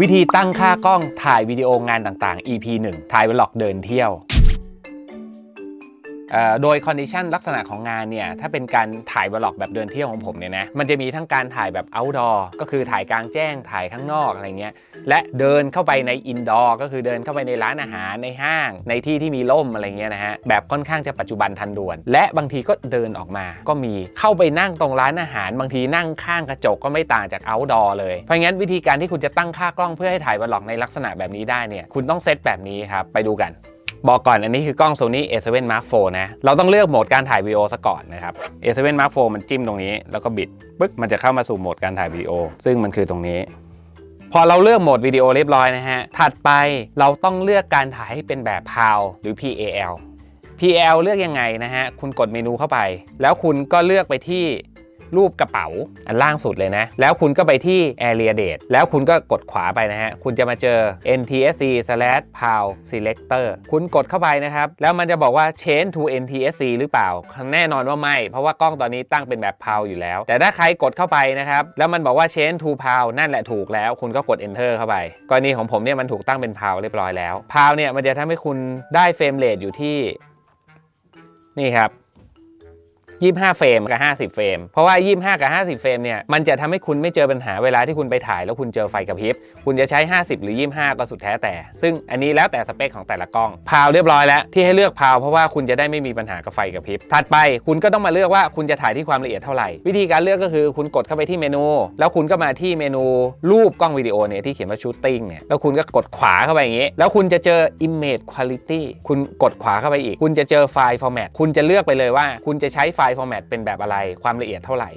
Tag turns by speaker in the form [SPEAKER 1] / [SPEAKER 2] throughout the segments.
[SPEAKER 1] วิธีตั้งค่ากล้องถ่ายวิดีโองานต่างๆ EP 1 ถ่ายวล็อกเดินเที่ยว โดยคอนดิชันลักษณะของงานเนี่ยถ้าเป็นการถ่ายวล็อกแบบเดินเที่ยวของผมเนี่ยนะมันจะมีทั้งการถ่ายแบบ outdoor ก็คือถ่ายกลางแจ้งถ่ายข้างนอกอะไรเงี้ยและเดินเข้าไปใน indoor ก็คือเดินเข้าไปในร้านอาหารในห้าง ในที่ที่มีร่มอะไรเงี้ยนะฮะแบบค่อนข้างจะปัจจุบันทันด่วน และบางทีก็เดินออกมา ก็มีเข้าไปนั่งตรงร้านอาหาร บางทีนั่งข้างกระจกก็ไม่ต่างจาก outdoor เลยเพราะงั้นวิธีการที่คุณจะตั้งค่ากล้องเพื่อให้ถ่ายวล็อกในลักษณะแบบนี้ได้เนี่ยคุณต้องเซตแบบนี้ครับไปดูกัน บอกก่อนอันนี้คือกล้อง Sony A7 Mark IV นะ เราต้องเลือกโหมดการถ่ายวิดีโอซะก่อนนะครับ A7 Mark IV มันจิ้มตรงนี้แล้วก็บิดปึ๊กมันจะเข้ามาสู่โหมดการถ่ายวิดีโอ ซึ่งมันคือตรงนี้พอเราเลือกโหมดวิดีโอเรียบร้อยนะฮะ ถัดไปเราต้องเลือกการถ่ายให้เป็นแบบ PAL หรือ PAL PAL เลือกยังไงนะฮะ คุณกดเมนูเข้าไป แล้วคุณก็เลือกไปที่ รูปกระเป๋าอันล่างสุดเลยนะ แล้วคุณก็ไปที่ Area Date แล้วคุณก็กดขวาไปนะฮะ คุณจะมาเจอ NTSC slash PAL selector คุณกดเข้าไปนะครับ แล้วมันจะบอกว่า change to NTSC หรือเปล่า แน่นอนว่าไม่ เพราะว่ากล้องตอนนี้ตั้งเป็นแบบ PAL อยู่แล้ว แต่ถ้าใครกดเข้าไปนะครับ แล้วมันบอกว่า change to PAL นั่นแหละถูกแล้ว คุณก็กด enter เข้าไป กรณีของผมเนี่ยมันถูกตั้งเป็น PAL เรียบร้อยแล้ว PAL เนี่ยมันจะทำให้คุณได้เฟรมเรทอยู่ที่นี่ครับ 25 เฟรมกับ 50 เฟรม เพราะว่า 25 กับ 50 เฟรมเนี่ย มันจะทำให้คุณไม่เจอปัญหาเวลาที่คุณไปถ่ายแล้วคุณเจอไฟกระพริบ คุณจะใช้ 50 หรือ 25 ก็สุดแท้แต่ ซึ่งอันนี้แล้วแต่สเปคของแต่ละกล้อง พาวเรียบร้อยแล้วที่ให้เลือกพาวเพราะว่าคุณจะได้ไม่มีปัญหากับไฟกระพริบ ถัดไปคุณก็ต้องมาเลือกว่าคุณจะถ่ายที่ความละเอียดเท่าไหร่ วิธีการเลือกก็คือคุณกดเข้าไปที่เมนู แล้วคุณก็มาที่เมนูรูปกล้องวิดีโอเนี่ยที่เขียนว่า shooting เนี่ยแล้วคุณก็กดขวาเข้าไปอย่างนี้ แล้วคุณจะเจอ image quality คุณกดขวาเข้าไปอีก คุณจะเจอไฟล์ format คุณจะเลือกไปเลยว่า คุณจะใช้ไฟล์ format เป็นแบบอะไรความละเอียดเท่าไหร่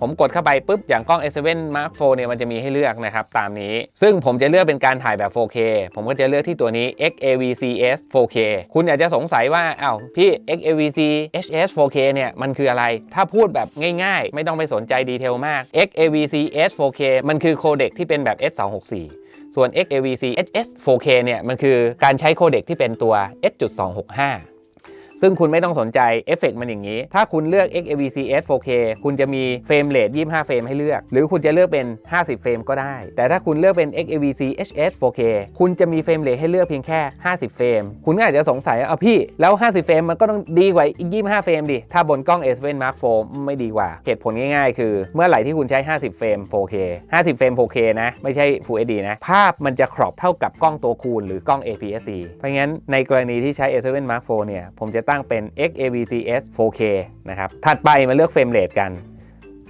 [SPEAKER 1] ผมกดเข้าไปปุ๊บ อย่างกล้อง S7 Mark IV เนี่ยมันจะมีให้เลือกนะครับ ตามนี้ ซึ่งผมจะเลือกเป็นการถ่ายแบบ 4K ผมก็จะเลือกที่ตัวนี้ XAVCS 4K คุณอาจจะสงสัยว่าอ้าวพี่ XAVC HS 4K เนี่ยมันคืออะไร ถ้าพูดแบบง่ายๆ ไม่ต้องไปสนใจดีเทลมาก XAVCS 4K มันคือโคเด็กที่เป็นแบบ S264 ส่วน XAVC HS 4K เนี่ยมันคือการใช้โคเด็กที่เป็นตัว S.265 ซึ่งคุณไม่ต้องสนใจเอฟเฟกต์มันอย่างนี้ ถ้าคุณเลือก XAVCS 4K คุณจะมีเฟรมเรท25 เฟรมให้เลือก หรือคุณจะเลือกเป็น 50 เฟรมก็ได้ แต่ถ้าคุณเลือกเป็น XAVC HS 4K คุณจะมีเฟรมเรทให้เลือกเพียงแค่ 50 เฟรม คุณก็อาจจะสงสัยว่าเอาพี่ แล้ว 50 เฟรมมันก็ต้องดีกว่าอีก 25 เฟรมดิ ถ้าบนกล้อง S7 Mark IV ไม่ดีกว่า เหตุผลง่ายๆ คือ เมื่อไหร่ที่คุณใช้ 50 เฟรม 4K 50 เฟรม 4K นะ ไม่ใช่ Full HD นะ ภาพมันจะครอบเท่ากับกล้องตัวคูณหรือกล้อง APS-C เพราะงั้นในกรณีที่ใช้ S7 Mark IV เนี่ย ผมจะตั้งเป็น XAVCS 4K นะครับ ถัดไปมาเลือกเฟรมเรทกัน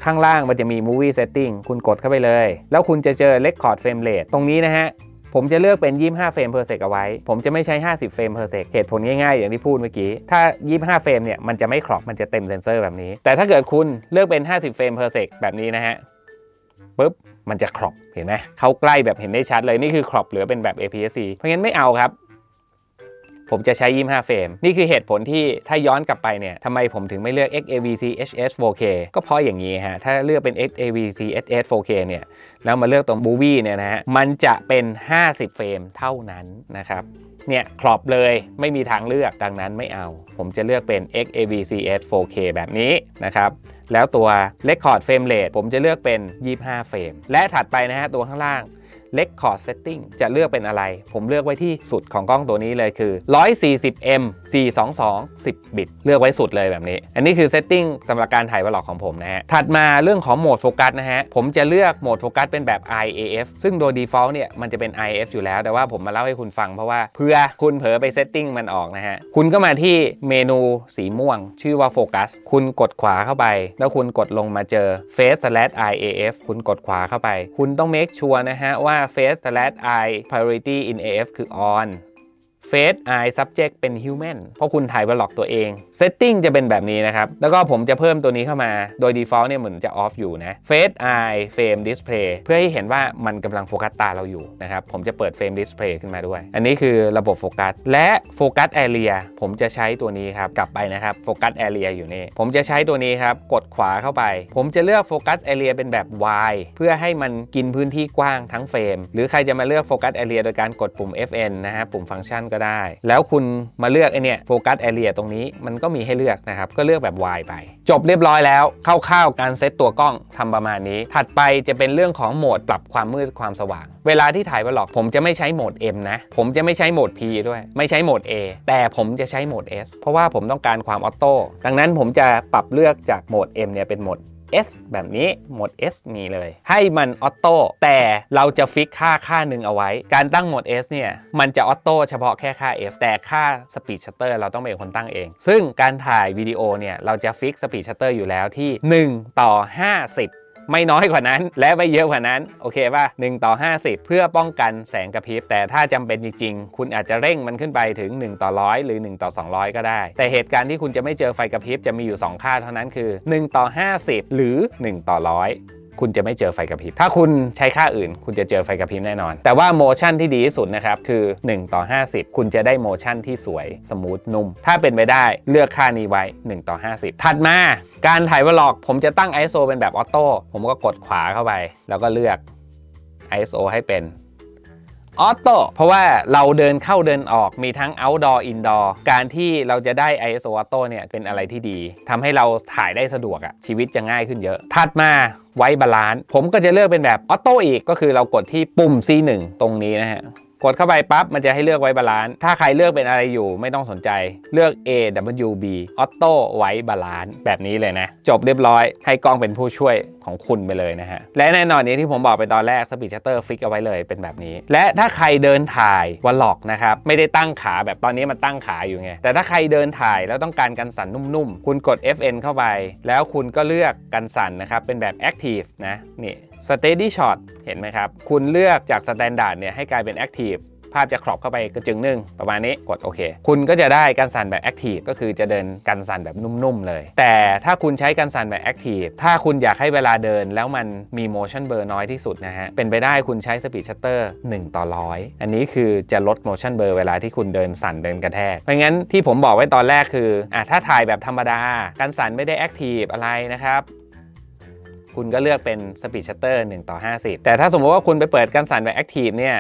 [SPEAKER 1] ข้างล่างมันจะมี Movie Setting คุณกดเข้าไปเลย แล้วคุณจะเจอ Record Frame Rate ตรงนี้นะฮะ ผมจะเลือกเป็น 25 เฟรม per sec เอาไว้ ผมจะไม่ใช้ 50 เฟรม per sec เหตุผลง่ายๆ อย่างที่พูดเมื่อกี้ ถ้า 25 เฟรมเนี่ย มันจะไม่ครอบ มันจะเต็มเซนเซอร์แบบนี้ แต่ถ้าเกิดคุณเลือกเป็น 50 เฟรม per sec แบบนี้นะฮะปุ๊บมันจะครอบเห็นไหมเขาใกล้แบบเห็นได้ชัดเลยนี่คือครอบเหลือเป็นแบบ APS-C เพราะงั้นไม่เอาครับ ผมจะใช้ 25 เฟรม นี่คือเหตุผลที่ถ้าย้อนกลับไปเนี่ยทำไมผมถึงไม่เลือก XAVC HS 4K ก็เพราะอย่างนี้ฮะ ถ้าเลือกเป็น XAVC HS 4K เนี่ย แล้วมาเลือกตรง Movie เนี่ยนะฮะ มันจะเป็น 50 เฟรมเท่านั้นนะครับเนี่ยครอบเลยไม่มีทางเลือกดังนั้นไม่เอา ผมจะเลือกเป็น XAVCS 4K แบบนี้นะครับ แล้วตัว Record Frame Rate ผมจะเลือกเป็น 25 เฟรม และถัดไปนะฮะตัวข้างล่าง Record Setting จะเลือกเป็นอะไร ผมเลือกไว้ที่สุดของกล้องตัวนี้เลยคือ 140M 422 10 บิต เลือกไว้สุดเลยแบบนี้ อันนี้คือ Setting สำหรับการถ่ายวล็อกของผมนะฮะ ถัดมาเรื่องของโหมดโฟกัสนะฮะ ผมจะเลือกโหมดโฟกัสเป็นแบบ IAF ซึ่งโดย default เนี่ยมันจะเป็น IAF อยู่แล้ว แต่ว่าผมมาเล่าให้คุณฟังเพราะว่าเพื่อคุณเผลอไป Setting มันออกนะฮะ คุณก็มาที่เมนูสีม่วง ชื่อว่าโฟกัส คุณกดขวาเข้าไป แล้วคุณกดลงมาเจอ Face slash IAF คุณกดขวาเข้าไป คุณต้อง make sure นะฮะว่า Face slash I priority in AF คือ on Face Eye Subject เป็น Human เพราะคุณถ่ายวล็อกตัวเอง Setting จะเป็นแบบนี้นะครับ แล้วก็ผมจะเพิ่มตัวนี้เข้ามา โดย default เนี่ยเหมือนจะ off อยู่นะ Face Eye Frame Display เพื่อให้เห็นว่ามันกำลังโฟกัสตาเราอยู่นะครับ ผมจะเปิด Frame Display ขึ้นมาด้วย อันนี้คือระบบโฟกัส และโฟกัส Area ผมจะใช้ตัวนี้ครับ กลับไปนะครับโฟกัส Area อยู่นี่ ผมจะใช้ตัวนี้ครับ กดขวาเข้าไป ผมจะเลือกโฟกัส Area เป็นแบบ Y เพื่อให้มันกินพื้นที่กว้างทั้งเฟรม หรือใครจะมาเลือกโฟกัส Area โดยการกดปุ่ม FN นะฮะปุ่มฟังก์ชันกก็ได้ แล้วคุณมาเลือกไอเนี่ยโฟกัสแอเรียตรงนี้มันก็มีให้เลือกนะครับ ก็เลือกแบบ Y ไป จบเรียบร้อยแล้วคร่าวๆการเซตตัวกล้องทำประมาณนี้ ถัดไปจะเป็นเรื่องของโหมดปรับความมืดความสว่าง เวลาที่ถ่ายวลอก ผมจะไม่ใช้โหมด M นะ ผมจะไม่ใช้โหมด P ด้วย ไม่ใช้โหมด A แต่ผมจะใช้โหมด S เพราะว่าผมต้องการความออโต้ดังนั้นผมจะปรับเลือกจากโหมด M เนี่ยเป็นโหมด S แบบนี้โหมด S นี้เลย ให้มันออโต้แต่เราจะฟิกค่าค่าหนึ่งเอาไว้ การตั้งโหมด S เนี่ยมันจะออโต้เฉพาะแค่ค่า F แต่ค่า Speed Shutter เราต้องเป็นคนตั้งเอง ซึ่งการถ่ายวิดีโอเนี่ยเราจะฟิก Speed Shutter อยู่แล้วที่ 1 ต่อ 50 ไม่น้อยกว่านั้น และไม่เยอะกว่านั้น โอเคป่ะ1ต่อ 50 เพื่อป้องกันแสงกระพริบ แต่ถ้าจำเป็นจริงๆ คุณอาจจะเร่งมันขึ้นไปถึง 1 ต่อ100หรือ 1 ต่อ 200 ก็ได้ แต่เหตุการณ์ที่คุณจะไม่เจอไฟกระพริบจะมีอยู่ 2 ค่าเท่านั้นคือ 1 ต่อ 50 หรือ 1 ต่อ100 คุณจะไม่เจอไฟกระพริบ ถ้าคุณใช้ค่าอื่น คุณจะเจอไฟกระพริบแน่นอน แต่ว่าโมชั่นที่ดีที่สุดนะครับคือ 1 ต่อ 50 คุณจะได้โมชั่นที่สวยสมูทนุ่ม ถ้าเป็นไปได้เลือกค่านี้ไว้ 1 ต่อ 50 ถัดมาการถ่ายวอลอก ผมจะตั้ง ISO เป็นแบบออโต้ผมก็กดขวาเข้าไป แล้วก็เลือก ISO ให้เป็น ออโต้เพราะว่าเราเดินเข้าเดินออกมีทั้ง outdoor indoor การที่เราจะได้ ISO Auto เนี่ยเป็นอะไรที่ดีทำให้เราถ่ายได้สะดวกอะชีวิตจะง่ายขึ้นเยอะ ถัดมาไว้บาลานซ์ผมก็จะเลือกเป็นแบบออโต้อีกก็คือเรากดที่ปุ่ม C1 ตรงนี้นะฮะ กดเข้าไปปั๊บมันจะให้เลือกไว้บาลานซ์ถ้าใครเลือกเป็นอะไรอยู่ไม่ต้องสนใจเลือก A W B Auto ไว้บาลานซ์แบบนี้เลยนะ จบเรียบร้อยให้กล้องเป็นผู้ช่วยของคุณไปเลยนะฮะ และแน่นอนนี้ที่ผมบอกไปตอนแรก Speed Shutter ฟิกเอาไว้เลยเป็นแบบนี้ และถ้าใครเดินถ่ายวอลล็อกนะครับ ไม่ได้ตั้งขาแบบตอนนี้มันตั้งขาอยู่ไง แต่ถ้าใครเดินถ่ายแล้วต้องการกันสั่นนุ่มๆ คุณกด FN เข้าไป แล้วคุณก็เลือกกันสั่นนะครับเป็นแบบ Active นะนี่ Steady Shot เห็นไหมครับ คุณเลือกจาก Standard เนี่ยให้กลายเป็น Active ภาพจะครอบเข้าไปกระจึงหนึ่งประมาณนี้กดโอเค คุณก็จะได้การสั่นแบบ Active ก็คือจะเดินกันสั่นแบบนุ่มๆเลย แต่ถ้าคุณใช้กันสั่นแบบ Active ถ้าคุณอยากให้เวลาเดินแล้วมันมี motion blur น้อยที่สุดนะฮะ เป็นไปได้คุณใช้ speed shutter 1ต่อ100อันนี้คือจะลด motion blur เวลาที่คุณเดินสั่นเดินกระแทก เพราะงั้นที่ผมบอกไว้ตอนแรกคืออะถ้าถ่ายแบบธรรมดากันสั่นไม่ได้ active อะไรนะครับ คุณก็เลือกเป็น speed shutter 1ต่อ 50 แต่ถ้าสมมติว่าคุณไปเปิดกันสั่นแบบ active เนี่ย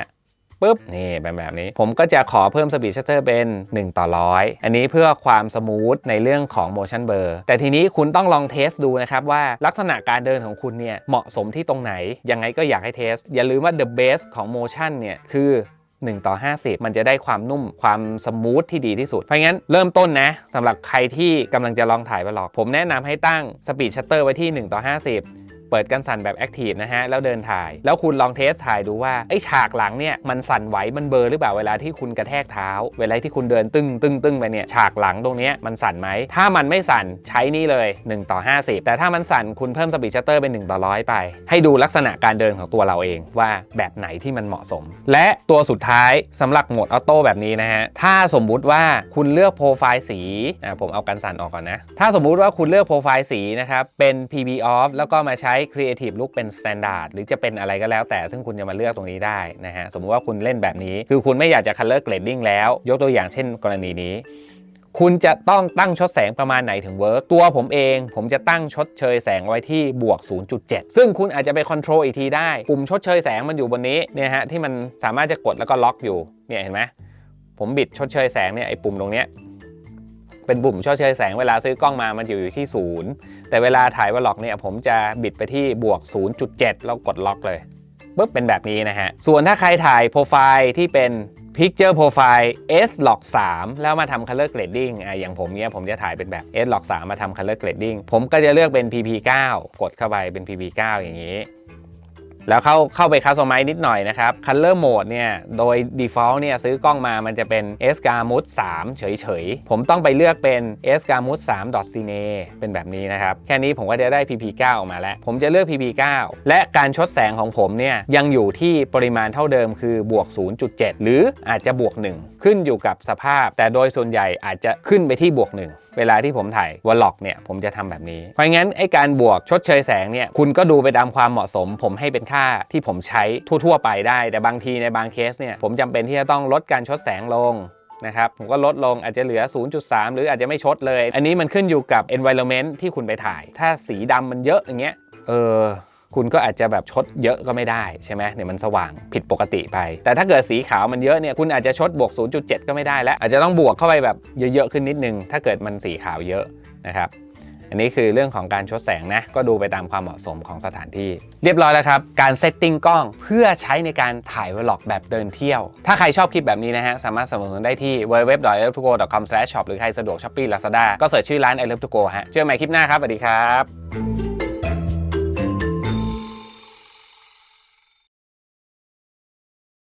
[SPEAKER 1] ปุ๊บนี่เป็นแบบนี้ ผมก็จะขอเพิ่ม speed shutter เป็น 1 ต่อ100อันนี้เพื่อความสมูทในเรื่องของ motion blur แต่ทีนี้คุณต้องลองเทสดูนะครับว่าลักษณะการเดินของคุณเนี่ยเหมาะสมที่ตรงไหน ยังไงก็อยากให้เทส อย่าลืมว่า the best ของ motion เนี่ยคือ1 ต่อ 50 มันจะได้ความนุ่มความสมูทที่ดีที่สุด เพราะงั้นเริ่มต้นนะสำหรับใครที่กำลังจะลองถ่ายวลอก ผมแนะนำให้ตั้ง speed shutter ไว้ที่ 1 ต่อ 50 เปิดกันสั่นแบบ Active นะฮะแล้วเดินถ่าย แล้วคุณลองเทสถ่ายดูว่าไอฉากหลังเนี่ยมันสั่นไหวมันเบลอร์หรือเปล่าเวลาที่คุณกระแทกเท้า เวลาที่คุณเดินตึ้งตึ้งตึ้งไปเนี่ยฉากหลังตรงนี้มันสั่นไหมถ้ามันไม่สั่นใช้นี่เลย1ต่อ50 แต่ถ้ามันสั่นคุณเพิ่มสปีดชัตเตอร์เป็น1ต่อ100ไป ให้ดูลักษณะการเดินของตัวเราเองว่าแบบไหนที่มันเหมาะสม และตัวสุดท้ายสำหรับโหมดออโต้แบบนี้นะฮะถ้าสมมุติว่าคุณเลือกโปรไฟล์สีอะผมเอากันสั่นออกก่อนนะถ้าสมมุติว่าคุณเลือกโปรไฟล์สีนะครับเป็น PB off แล้วก็มาใช้ Creative Look เป็น Standard หรือจะเป็นอะไรก็แล้วแต่ซึ่งคุณจะมาเลือกตรงนี้ได้นะฮะ สมมุติว่าคุณเล่นแบบนี้ คือคุณไม่อยากจะ Color Grading แล้ว ยกตัวอย่างเช่นกรณีนี้ คุณจะต้องตั้งชดแสงประมาณไหนถึงเวิร์กตัวผมเอง ผมจะตั้งชดเชยแสงไว้ที่บวก 0.7 ซึ่งคุณอาจจะไปคอนโทรลอีกทีได้ปุ่มชดเชยแสงมันอยู่บนนี้เนี่ยฮะที่มันสามารถจะกดแล้วก็ล็อกอยู่เนี่ยเห็นไหมผมบิดชดเชยแสงเนี่ยไอ้ปุ่มตรงเนี้ย เป็นปุ่มชดเชยแสงเวลาซื้อกล้องมามันอยู่อยู่ที่ศูนย์แต่เวลาถ่ายวล็อกเนี่ยผมจะบิดไปที่บวก 0.7 แล้วกดล็อกเลยปุ๊บเป็นแบบนี้นะฮะ ส่วนถ้าใครถ่ายโปรไฟล์ที่เป็น Picture Profile S Log 3แล้วมาทำ Color Grading อะอย่างผมเนี่ยผมจะถ่ายเป็นแบบ S Log 3มาทำ Color Grading ผมก็จะเลือกเป็น PP 9 กดเข้าไปเป็น PP 9 อย่างนี้ แล้วเข้าเข้าไปคัสตอมไมนิดหน่อยนะครับ Color Mode เนี่ย โดย Default เนี่ยซื้อกล้องมามันจะเป็น S g a m u t 3 เฉยๆ ผมต้องไปเลือกเป็น S g a m u t 3 Cine เป็นแบบนี้นะครับ แค่นี้ผมก็จะได้ PP 9ออกมาแล้ว ผมจะเลือก PP 9และการชดแสงของผมเนี่ยยังอยู่ที่ปริมาณเท่าเดิมคือบวก 0.7 หรืออาจจะบวก 1 ขึ้นอยู่กับสภาพ แต่โดยส่วนใหญ่อาจจะขึ้นไปที่บวก 1 เวลาที่ผมถ่ายวอลล็อกเนี่ยผมจะทำแบบนี้ เพราะงั้นไอการบวกชดเชยแสงเนี่ยคุณก็ดูไปตามความเหมาะสม ผมให้เป็นค่าที่ผมใช้ทั่ว ๆ ไปได้ แต่บางทีในบางเคสเนี่ยผมจำเป็นที่จะต้องลดการชดแสงลงนะครับผมก็ลดลงอาจจะเหลือ 0.3 หรืออาจจะไม่ชดเลย อันนี้มันขึ้นอยู่กับ environment ที่คุณไปถ่าย ถ้าสีดำมันเยอะอย่างเงี้ยเออ คุณก็อาจจะแบบชดเยอะก็ไม่ได้ใช่ไหมเนี่ยมันสว่างผิดปกติไป แต่ถ้าเกิดสีขาวมันเยอะเนี่ยคุณอาจจะชดบวก 0.7 ก็ไม่ได้แล้วอาจจะต้องบวกเข้าไปแบบเยอะๆขึ้นนิดนึง ถ้าเกิดมันสีขาวเยอะนะครับอันนี้คือเรื่องของการชดแสงนะ ก็ดูไปตามความเหมาะสมของสถานที่ เรียบร้อยแล้วครับ การเซตติ้งกล้องเพื่อใช้ในการถ่ายวล็อกแบบเดินเที่ยว ถ้าใครชอบคลิปแบบนี้นะฮะ สามารถสนับสนุนได้ที่ www.ilovetogo.com/shop หรือใครสะดวก Shopee Lazada ก็เสิร์ชชื่อร้าน i love to go ฮะเจอกันใหม่คลิปหน้าครับสวัสดีครับ